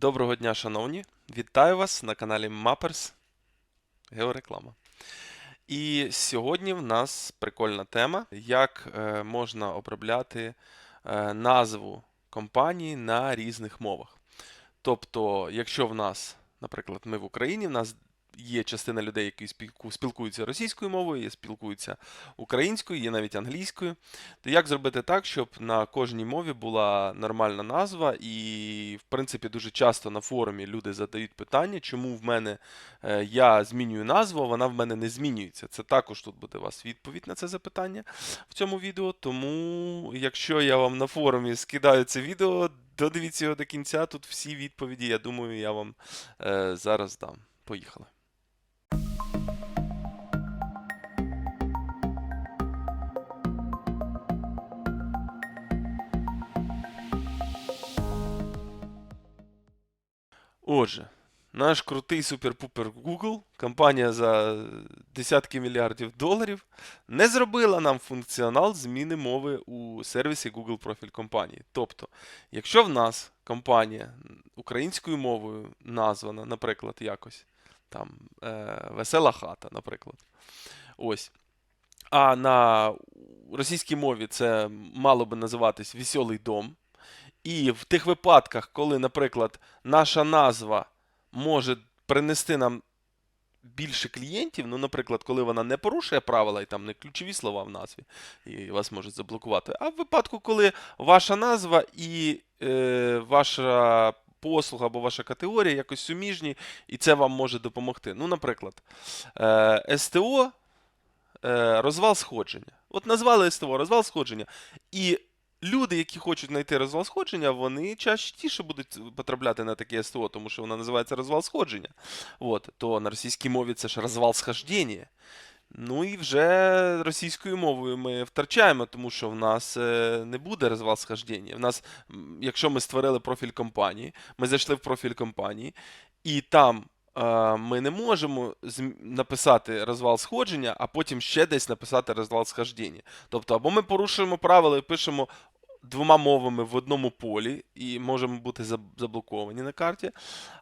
Доброго дня, шановні! Вітаю вас на каналі Mappers Геореклама. І сьогодні в нас прикольна тема, як е, можна обробляти е, назву компанії на різних мовах. Тобто, якщо в нас, наприклад, ми в Україні, в нас є частина людей, які спілкуються російською мовою, є спілкуються українською, є навіть англійською. То як зробити так, щоб на кожній мові була нормальна назва, і, в принципі, дуже часто на форумі люди задають питання, чому в мене е, я змінюю назву, а вона в мене не змінюється. Це також тут буде у вас відповідь на це запитання в цьому відео. Тому, якщо я вам на форумі скидаю це відео, додивіться його до кінця. Тут всі відповіді, я думаю, я вам е, зараз дам. Поїхали. Отже, наш крутий супер-пупер Google, компанія за десятки мільярдів доларів, не зробила нам функціонал зміни мови у сервісі Google профіль компанії. Тобто, якщо в нас компанія українською мовою названа, наприклад, якось там е, Весела хата, наприклад. Ось. А на російській мові це мало би називатись Веселий дом. І в тих випадках, коли, наприклад, наша назва може принести нам більше клієнтів, ну, наприклад, коли вона не порушує правила і там не ключові слова в назві, і вас можуть заблокувати. А в випадку, коли ваша назва і е, ваша послуга або ваша категорія якось суміжні, і це вам може допомогти. Ну, наприклад, е, СТО е, розвал сходження. От назвали СТО розвал сходження. І люди, які хочуть знайти розвал сходження, вони частіше будуть потрапляти на таке СТО, тому що воно називається розвал сходження. От, то на російській мові це ж розвал схождення. Ну і вже російською мовою ми втрачаємо, тому що в нас е, не буде розвал схождення. В нас, якщо ми створили профіль компанії, ми зайшли в профіль компанії, і там ми не можемо написати розвал сходження, а потім ще десь написати розвал схождення. Тобто, або ми порушуємо правила і пишемо двома мовами в одному полі і можемо бути заблоковані на карті.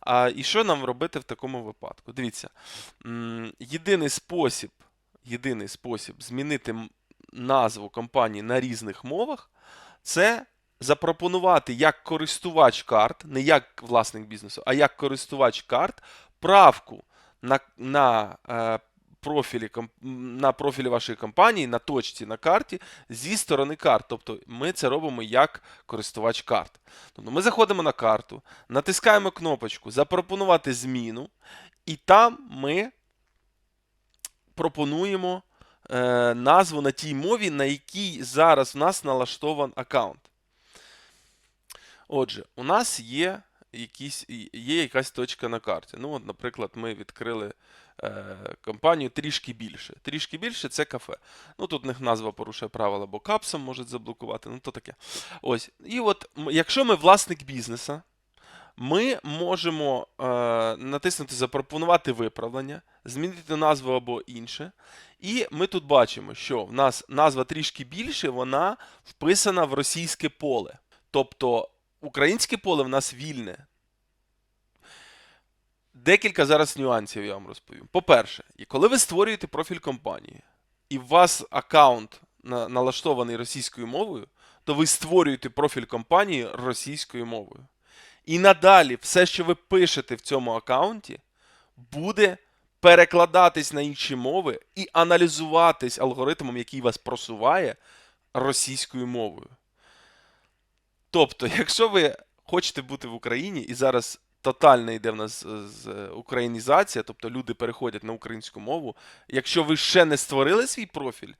А, і що нам робити в такому випадку? Дивіться, єдиний спосіб, єдиний спосіб змінити назву компанії на різних мовах це запропонувати як користувач карт, не як власник бізнесу, а як користувач карт правку на, на, е, профілі, на профілі вашої компанії, на точці на карті зі сторони карт. Тобто ми це робимо як користувач карт. Тобто ми заходимо на карту, натискаємо кнопочку Запропонувати зміну, і там ми пропонуємо е, назву на тій мові, на якій зараз в нас налаштован аккаунт. Отже, у нас є, якісь, є якась точка на карті. Ну, от, наприклад, ми відкрили е, компанію трішки більше. Трішки більше це кафе. Ну, тут в них назва порушує правила, бо капсом можуть заблокувати, ну то таке. Ось. І от, якщо ми власник бізнеса, ми можемо е, натиснути Запропонувати виправлення, змінити назву або інше. І ми тут бачимо, що в нас назва трішки більше, вона вписана в російське поле. Тобто українське поле в нас вільне. Декілька зараз нюансів я вам розповім. По-перше, коли ви створюєте профіль компанії, і у вас аккаунт налаштований російською мовою, то ви створюєте профіль компанії російською мовою. І надалі все, що ви пишете в цьому аккаунті, буде перекладатись на інші мови і аналізуватись алгоритмом, який вас просуває російською мовою. Тобто, якщо ви хочете бути в Україні і зараз тотально йде в нас з- з українізація, тобто люди переходять на українську мову, якщо ви ще не створили свій профіль,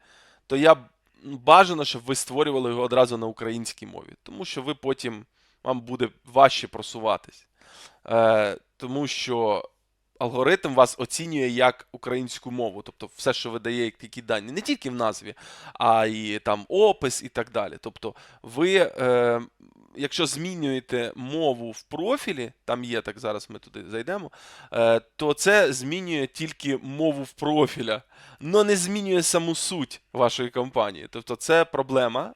то я бажано, щоб ви створювали його одразу на українській мові, тому що ви потім вам буде важче просуватись. Е, тому що алгоритм вас оцінює як українську мову, тобто все, що видає як такі дані, не тільки в назві, а й там опис і так далі. Тобто, ви, е, якщо змінюєте мову в профілі, там є так, зараз ми туди зайдемо, е, то це змінює тільки мову в профіля, але не змінює саму суть вашої компанії. Тобто, це проблема.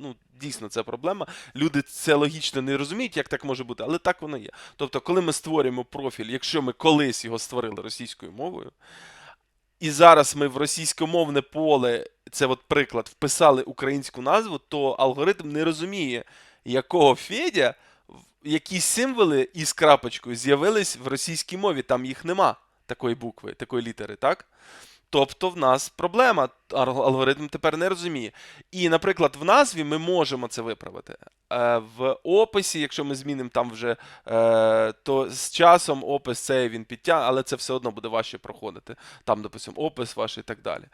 Ну, дійсно це проблема. Люди це логічно не розуміють, як так може бути, але так воно є. Тобто, коли ми створюємо профіль, якщо ми колись його створили російською мовою, і зараз ми в російськомовне поле, це от приклад, вписали українську назву, то алгоритм не розуміє, якого Федя, які символи із крапочкою з'явились в російській мові. Там їх нема такої букви, такої літери, так? Тобто в нас проблема. Алгоритм тепер не розуміє. І, наприклад, в назві ми можемо це виправити. Е, В описі, якщо ми змінимо там вже, е, то з часом опис цей він підтягне, але це все одно буде важче проходити. Там, допустимо, опис ваш і так далі.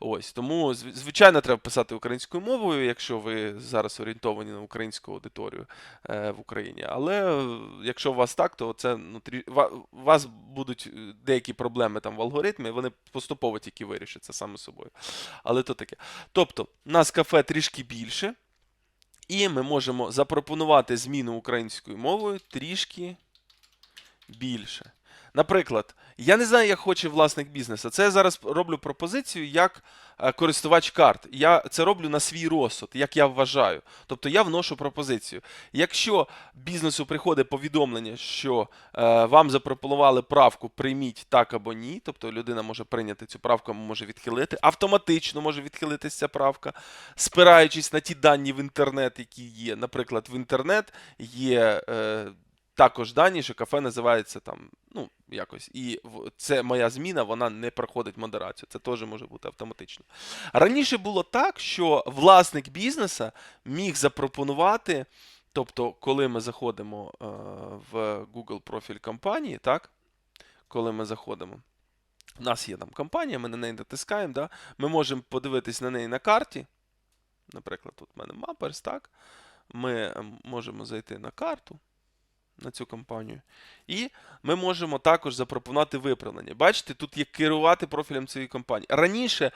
Ось тому, звичайно, треба писати українською мовою, якщо ви зараз орієнтовані на українську аудиторію е, в Україні. Але якщо у вас так, то це ну, у вас будуть деякі проблеми там в алгоритмі, вони поступово тільки вирішиться саме собою. Але то таке. Тобто, у нас кафе трішки більше, і ми можемо запропонувати зміну українською мовою трішки більше. Наприклад, я не знаю, як хоче власник бізнесу. Це я зараз роблю пропозицію як е, користувач карт. Я це роблю на свій розсуд, як я вважаю. Тобто я вношу пропозицію. Якщо бізнесу приходить повідомлення, що е, вам запропонували правку, прийміть так або ні, тобто людина може прийняти цю правку, може відхилити, автоматично може відхилитися ця правка, спираючись на ті дані в інтернет, які є. Наприклад, в інтернет є. Е, також дані, що кафе називається там, ну, якось. І це моя зміна, вона не проходить модерацію. Це теж може бути автоматично. Раніше було так, що власник бізнеса міг запропонувати, тобто, коли ми заходимо е, в Google профіль компанії, так? Коли ми заходимо. У нас є там компанія, ми на неї натискаємо, да? ми можемо подивитись на неї на карті. Наприклад, тут в мене Mappers, так? Ми ем, можемо зайти на карту на цю компанію. І ми можемо також запропонувати виправлення. Бачите, тут є керувати профілем цієї компанії. Раніше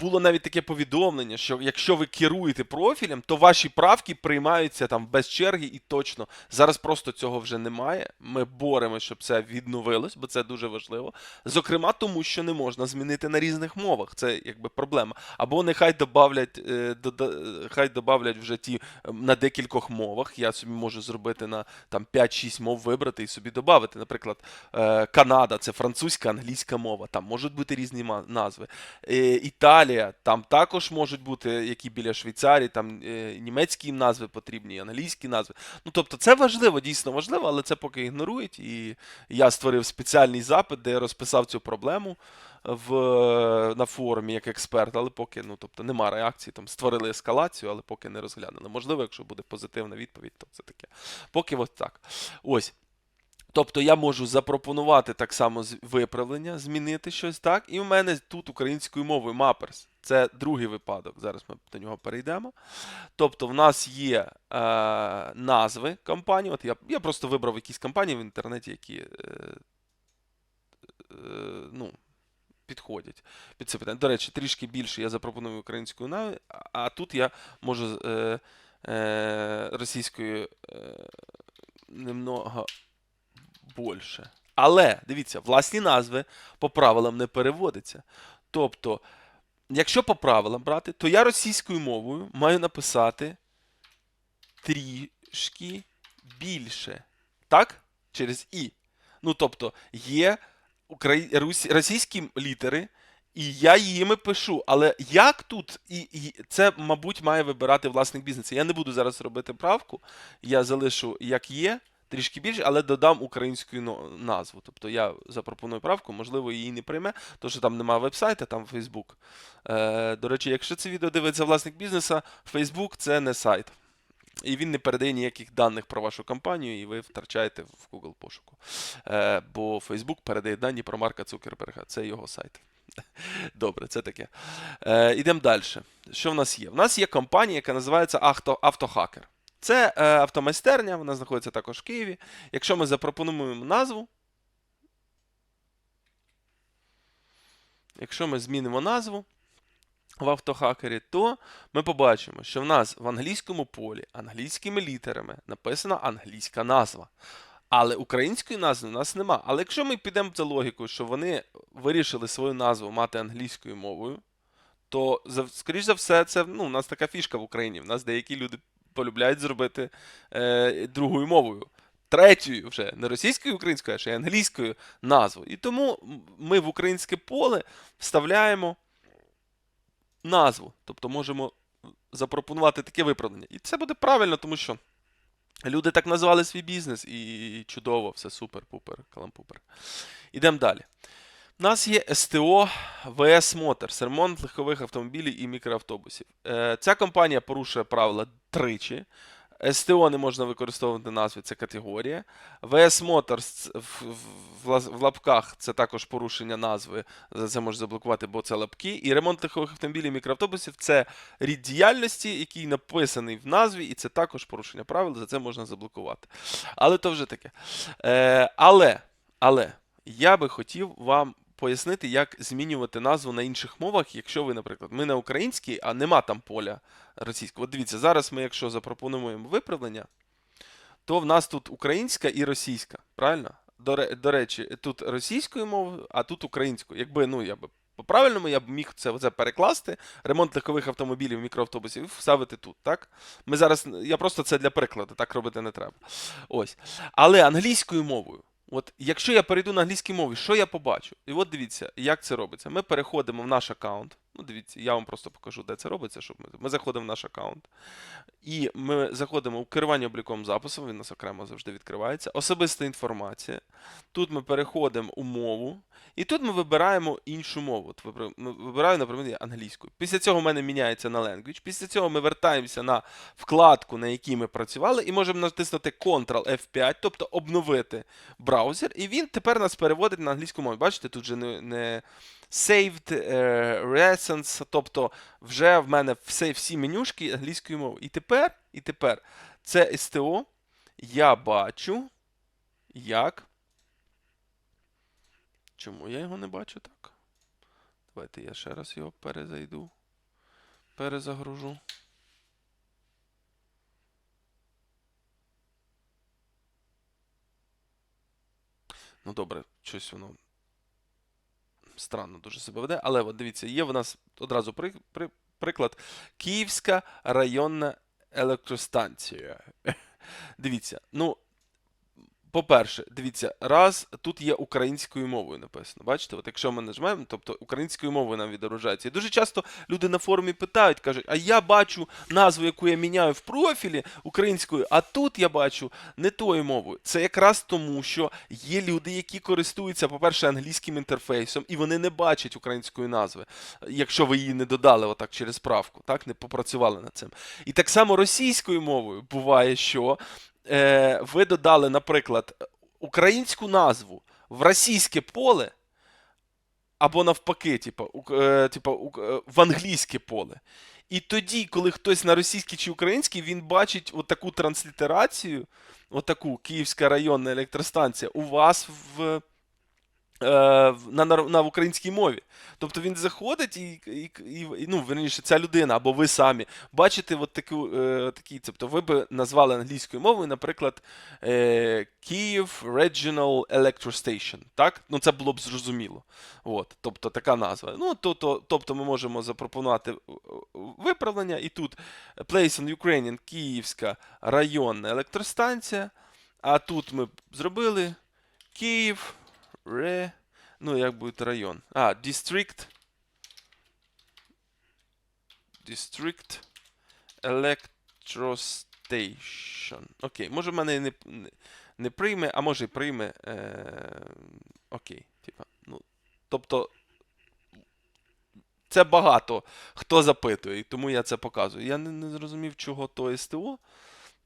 було навіть таке повідомлення, що якщо ви керуєте профілем, то ваші правки приймаються там без черги і точно. Зараз просто цього вже немає. Ми боремося, щоб це відновилось, бо це дуже важливо. Зокрема, тому що не можна змінити на різних мовах. Це якби проблема. Або нехай добавлять, е, дода- хай добавлять вже ті е, на декількох мовах. Я собі можу зробити на там 5-6 мов вибрати і собі додати. Наприклад, е, Канада це французька, англійська мова. Там можуть бути різні назви. Е, Італія, там також можуть бути, які біля Швейцарії, там е, німецькі назви потрібні, англійські назви. Ну тобто, це важливо, дійсно важливо, але це поки ігнорують. І я створив спеціальний запит, де я розписав цю проблему в, на форумі як експерт, але поки ну, тобто, нема реакції. Там створили ескалацію, але поки не розглянули. Можливо, якщо буде позитивна відповідь, то це таке. Поки от так. Ось. Тобто я можу запропонувати так само виправлення, змінити щось так. І в мене тут українською мовою Mappers. Це другий випадок. Зараз ми до нього перейдемо. Тобто, в нас є е, назви компаній. От я, я просто вибрав якісь компанії в інтернеті, які е, е, ну, підходять під це питання. До речі, трішки більше я запропоную українською а, а тут я можу е, е, російською е, немного більше. Але дивіться, власні назви по правилам не переводяться. Тобто, якщо по правилам брати, то я російською мовою маю написати трішки більше. Так? Через І. Ну, тобто, є російські літери, і я їми пишу. Але як тут, і, і це, мабуть, має вибирати власник бізнесу. Я не буду зараз робити правку, я залишу як є, трішки більше, але додам українську назву. Тобто я запропоную правку, можливо, її не прийме, тому що там немає вебсайта, там Фейсбук. Е, до речі, якщо це відео дивиться власник бізнесу, Фейсбук це не сайт. І він не передає ніяких даних про вашу компанію, і ви втрачаєте в Google пошуку. Е, бо Facebook передає дані про Марка Цукерберга. Це його сайт. Добре, це таке. Е, ідемо далі. Що в нас є? В нас є компанія, яка називається Авто, Автохакер. Це е, автомайстерня, вона знаходиться також в Києві. Якщо ми запропонуємо назву, якщо ми змінимо назву в автохакері, то ми побачимо, що в нас в англійському полі англійськими літерами написана англійська назва. Але української назви у нас нема. Але якщо ми підемо за логікою, що вони вирішили свою назву мати англійською мовою, то скоріш за все, це ну, у нас така фішка в Україні. У нас деякі люди полюбляють зробити е, другою мовою. Третьою вже не російською, українською, а ще й англійською назву. І тому ми в українське поле вставляємо назву. Тобто можемо запропонувати таке виправдання. І це буде правильно, тому що люди так назвали свій бізнес, і чудово, все супер-пупер, калампупер. Ідемо далі. У нас є СТО ВС Motors, ремонт легкових автомобілів і мікроавтобусів. Е, Ця компанія порушує правила тричі. СТО не можна використовувати назві, це категорія. ВС Motors в лапках це також порушення назви. За це можна заблокувати, бо це лапки. І ремонт легкових автомобілів і мікроавтобусів це рід діяльності, який написаний в назві, і це також порушення правил, за це можна заблокувати. Але то вже таке. Е, але, але я би хотів вам пояснити, як змінювати назву на інших мовах, якщо ви, наприклад, ми на українській, а нема там поля російського. От дивіться, зараз ми, якщо запропонуємо виправлення, то в нас тут українська і російська, правильно? До, речі, тут російською мовою, а тут українською. Якби, ну, я би по-правильному я б міг це, це перекласти, ремонт легкових автомобілів, мікроавтобусів, вставити тут, так? Ми зараз, я просто це для прикладу, так робити не треба. Ось. Але англійською мовою. От якщо я перейду на англійській мові, що я побачу? І от дивіться, як це робиться. Ми переходимо в наш аккаунт. Ну, дивіться, я вам просто покажу, де це робиться, щоб ми. Ми заходимо в наш аккаунт. І ми заходимо у керування обліком запису, він у нас окремо завжди відкривається. Особиста інформація. Тут ми переходимо у мову, і тут ми вибираємо іншу мову. От вибираю, наприклад, англійську. Після цього в мене міняється на language. Після цього ми вертаємося на вкладку, на якій ми працювали, і можемо натиснути Ctrl F5, тобто обновити браузер, і він тепер нас переводить на англійську мову. Бачите, тут вже не, не saved е, recents, тобто вже в мене все, всі менюшки англійською мовою. І тепер, і тепер це СТО я бачу, як. Чому я його не бачу так? Давайте я ще раз його перезайду. Перезагружу. Ну добре, щось воно странно дуже себе веде, але от дивіться, є в нас одразу при, при, приклад Київська районна електростанція. Дивіться, ну, по-перше, дивіться, раз тут є українською мовою написано. Бачите, от якщо ми нажмемо, тобто українською мовою нам відображається. І дуже часто люди на форумі питають, кажуть, а я бачу назву, яку я міняю в профілі українською, а тут я бачу не тою мовою. Це якраз тому, що є люди, які користуються, по-перше, англійським інтерфейсом, і вони не бачать української назви, якщо ви її не додали отак через правку, так, не попрацювали над цим. І так само російською мовою буває, що е, ви додали, наприклад, українську назву в російське поле, або навпаки, типу, е, типу, е, в англійське поле. І тоді, коли хтось на російській чи українській, він бачить отаку транслітерацію, отаку Київська районна електростанція, у вас в. Е, На, на, українській мові. Тобто він заходить і, і, і, ну, верніше, ця людина або ви самі бачите от таку, е, такі, тобто ви би назвали англійською мовою, наприклад, е, Київ Regional Electro так? Ну, це було б зрозуміло. От, тобто така назва. Ну, то, то, тобто ми можемо запропонувати е, виправлення, і тут Place on Ukrainian Київська районна електростанція, а тут ми зробили Київ, Ре, ну, як буде район. А, District. District Electrostation. Окей, може в мене не, не, не прийме, а може і прийме. Е, окей, типа, ну, тобто. Це багато хто запитує, і тому я це показую. Я не, не зрозумів, чого то СТО.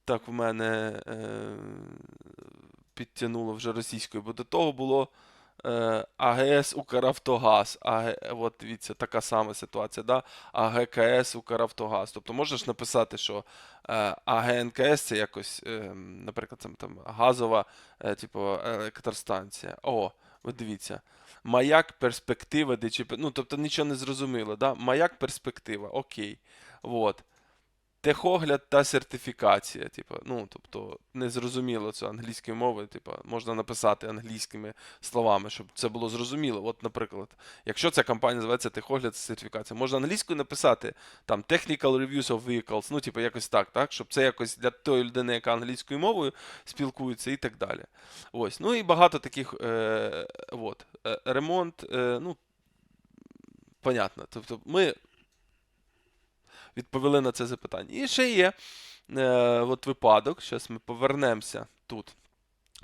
Так в мене е, підтягнуло вже російською, бо до того було е, АГС Укравтогаз. АГ, от дивіться, така сама ситуація, да? АГКС Укравтогаз. Тобто можна ж написати, що е, АГНКС це якось, е, наприклад, там, там газова е, типу, електростанція. О, от дивіться. Маяк, перспектива, ДЧП. Ну, тобто нічого не зрозуміло, да? Маяк, перспектива, окей. Вот. Техогляд та сертифікація. Типу, ну, тобто, не зрозуміло це англійською мовою. Типу, можна написати англійськими словами, щоб це було зрозуміло. От, наприклад, якщо ця компанія називається техогляд та сертифікація, можна англійською написати там Technical Reviews of Vehicles, ну, типу, якось так, так, щоб це якось для тої людини, яка англійською мовою спілкується, і так далі. Ось. Ну і багато таких е, от, е, ремонт, е, ну, понятно. Тобто, ми відповіли на це запитання. І ще є е, от випадок. Зараз ми повернемося тут,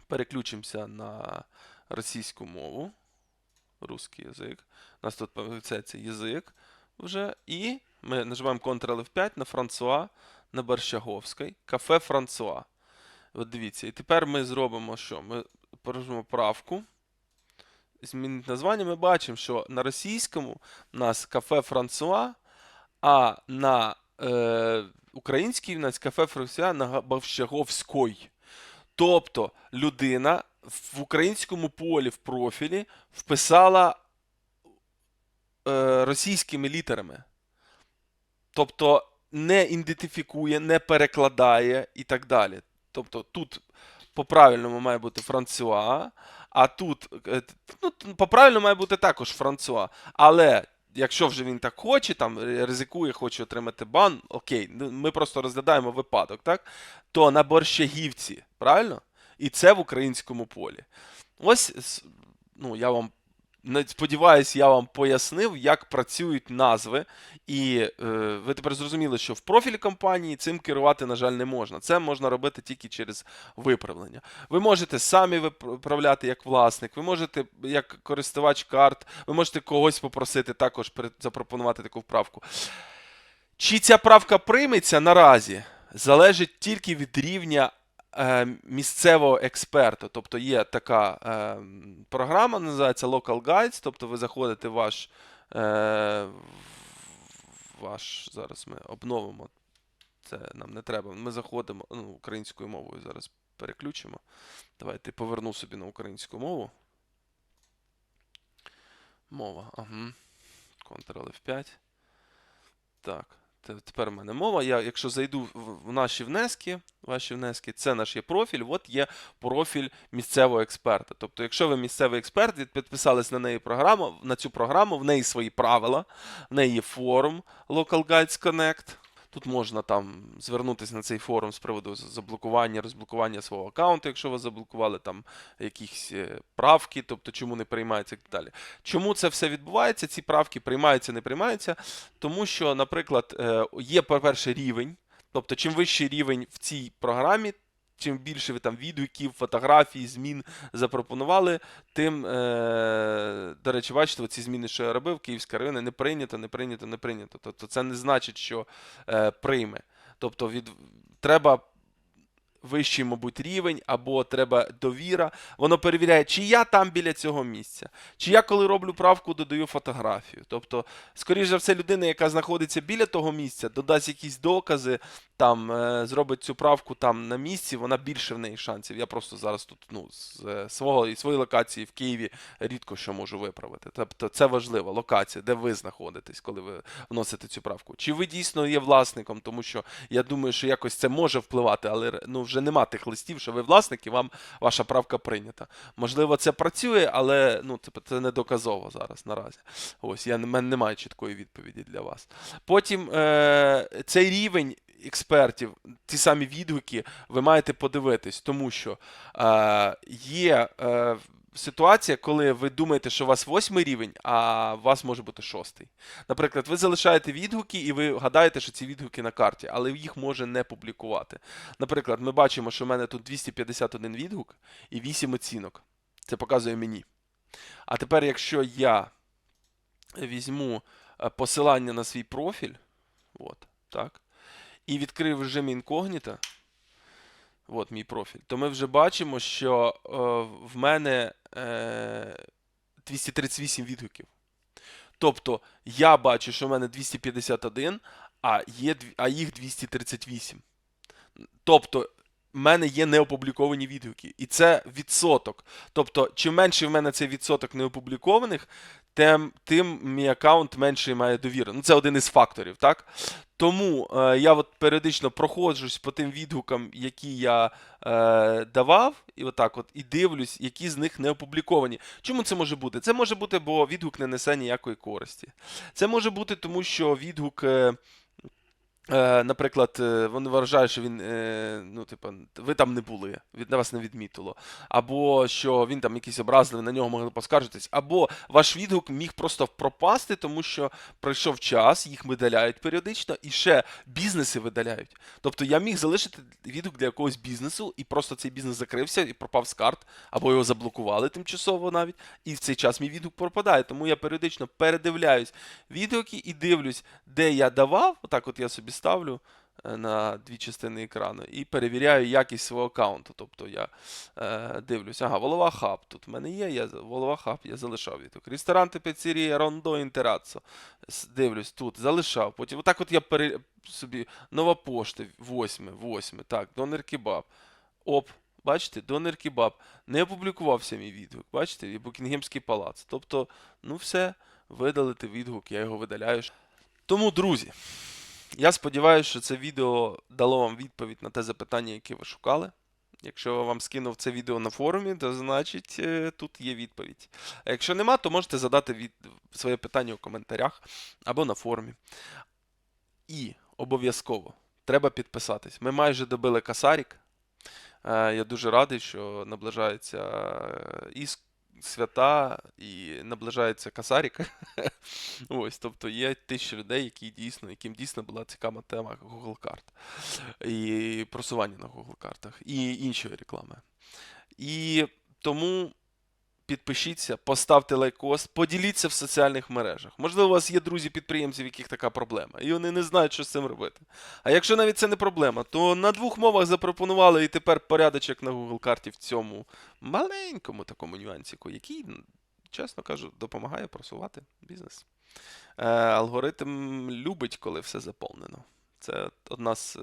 переключимося на російську мову. Русський язик. У нас тут це, язик вже. І ми нажимаємо Ctrl F5 на Франсуа на Борщаговській. Кафе Франсуа. От дивіться. І тепер ми зробимо що? Ми порожимо правку. Змінити названня. Ми бачимо, що на російському у нас кафе Франсуа, а на е, українській нас кафе на Борщаговській. Тобто людина в українському полі в профілі вписала е, російськими літерами. Тобто не ідентифікує, не перекладає і так далі. Тобто тут по-правильному має бути Франсуа, а тут е, ну, по-правильному має бути також Франсуа. Але якщо вже він так хоче, там ризикує, хоче отримати бан, окей, ну, ми просто розглядаємо випадок, так? То на борщагівці, правильно? І це в українському полі. Ось, ну, я вам сподіваюсь, я вам пояснив, як працюють назви. І е, ви тепер зрозуміли, що в профілі компанії цим керувати, на жаль, не можна. Це можна робити тільки через виправлення. Ви можете самі виправляти як власник, ви можете як користувач карт, ви можете когось попросити також запропонувати таку вправку. Чи ця правка прийметься наразі, залежить тільки від рівня місцевого експерта. Тобто є така е, програма, називається Local Guides, тобто ви заходите в ваш. Е, ваш зараз ми обновимо. Це нам не треба. Ми заходимо ну, українською мовою зараз переключимо. Давайте поверну собі на українську мову. Мова. Ага. Ctrl F5. Так. Те- Тепер в мене мова. Я, якщо зайду в наші внески, ваші внески, це наш є профіль, от є профіль місцевого експерта. Тобто, якщо ви місцевий експерт, підписались на неї програму, на цю програму, в неї свої правила, в неї є форум Local Guides Connect. Тут можна там звернутися на цей форум з приводу заблокування, розблокування свого аккаунту, якщо ви заблокували там якісь е, правки, тобто чому не приймається і так далі. Чому це все відбувається? Ці правки приймаються, не приймаються, тому що, наприклад, е, є, по-перше, рівень. Тобто, чим вищий рівень в цій програмі, чим більше ви там відгуків, фотографій, змін запропонували, тим, е, до речі, бачите, ці зміни, що я робив, Київська района не прийнято, не прийнято, не прийнято. Тобто це не значить, що е, прийме. Тобто від, треба вищий, мабуть, рівень, або треба довіра. Воно перевіряє, чи я там біля цього місця, чи я, коли роблю правку, додаю фотографію. Тобто, скоріш за все, людина, яка знаходиться біля того місця, додасть якісь докази, там е, зробить цю правку там на місці, вона більше в неї шансів. Я просто зараз тут ну, з е, свого і своєї локації в Києві рідко що можу виправити. Тобто це важливо, локація, де ви знаходитесь, коли ви вносите цю правку. Чи ви дійсно є власником, тому що я думаю, що якось це може впливати, але ну, вже нема тих листів, що ви власник і вам ваша правка прийнята. Можливо, це працює, але ну, це, це не доказово зараз наразі. Ось я мене немає чіткої відповіді для вас. Потім е, цей рівень експертів, ті самі відгуки, ви маєте подивитись, тому що е, є. Е, Ситуація, коли ви думаєте, що у вас восьмий рівень, а у вас може бути шостий. Наприклад, ви залишаєте відгуки, і ви гадаєте, що ці відгуки на карті, але їх може не публікувати. Наприклад, ми бачимо, що в мене тут 251 відгук і 8 оцінок. Це показує мені. А тепер, якщо я візьму е, посилання на свій профіль, от, так, і відкрив в режимі інкогніта, от мій профіль, то ми вже бачимо, що е, в мене е, 238 відгуків. Тобто я бачу, що в мене 251, а, є, а їх 238. Тобто в мене є неопубліковані відгуки. І це відсоток. Тобто, чим менше в мене цей відсоток неопублікованих, тим, тим мій аккаунт менше має довіри. Ну, це один із факторів, так? Тому е, я от періодично проходжусь по тим відгукам, які я е, давав, і отак от, і дивлюсь, які з них не опубліковані. Чому це може бути? Це може бути, бо відгук не несе ніякої користі. Це може бути, тому що відгук. Е, наприклад, е, вони вважають, що він, е, ну, типу, ви там не були, від вас не відмітило. Або що він там якийсь образливий, на нього могли поскаржитись, або ваш відгук міг просто пропасти, тому що пройшов час, їх видаляють періодично, і ще бізнеси видаляють. Тобто я міг залишити відгук для якогось бізнесу, і просто цей бізнес закрився і пропав з карт, або його заблокували тимчасово навіть, і в цей час мій відгук пропадає. Тому я періодично передивляюсь відгуки і дивлюсь, де я давав, отак от я собі ставлю е, на дві частини екрану і перевіряю якість свого аккаунту. Тобто я е, дивлюсь, ага, волова хаб тут в мене є, я, волова хаб, я залишав відгук. Ресторанти піцерія, рондо, інтерацо. Дивлюсь, тут залишав. Потім отак от я пере... собі нова пошта, восьме, восьме, так, донер кебаб. Оп, бачите, донер кебаб. Не опублікувався мій відгук. Бачите, і Букінгемський палац. Тобто, ну все, видалити відгук, я його видаляю. Тому, друзі, я сподіваюся, що це відео дало вам відповідь на те запитання, яке ви шукали. Якщо вам скинув це відео на форумі, то значить е, тут є відповідь. А якщо нема, то можете задати від... своє питання у коментарях або на форумі. І обов'язково треба підписатись. Ми майже добили касарік. Е, Я дуже радий, що наближається е, і с- свята, і наближається касарік. Ось, тобто є тисячі людей, які дійсно, яким дійсно була цікава тема Google карт і просування на Google картах, і іншої реклами. І тому підпишіться, поставте лайкос, поділіться в соціальних мережах. Можливо, у вас є друзі-підприємці, в яких така проблема, і вони не знають, що з цим робити. А якщо навіть це не проблема, то на двох мовах запропонували і тепер порядочок на Google карті в цьому маленькому такому нюансіку, який, чесно кажу, допомагає просувати бізнес. Е, алгоритм любить, коли все заповнено. Це одна з е,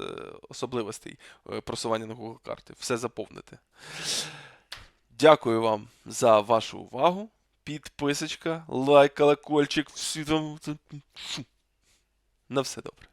особливостей е, просування на Google карти. Все заповнити. Дякую вам за вашу увагу. Підписочка, лайк, колокольчик. На все добре.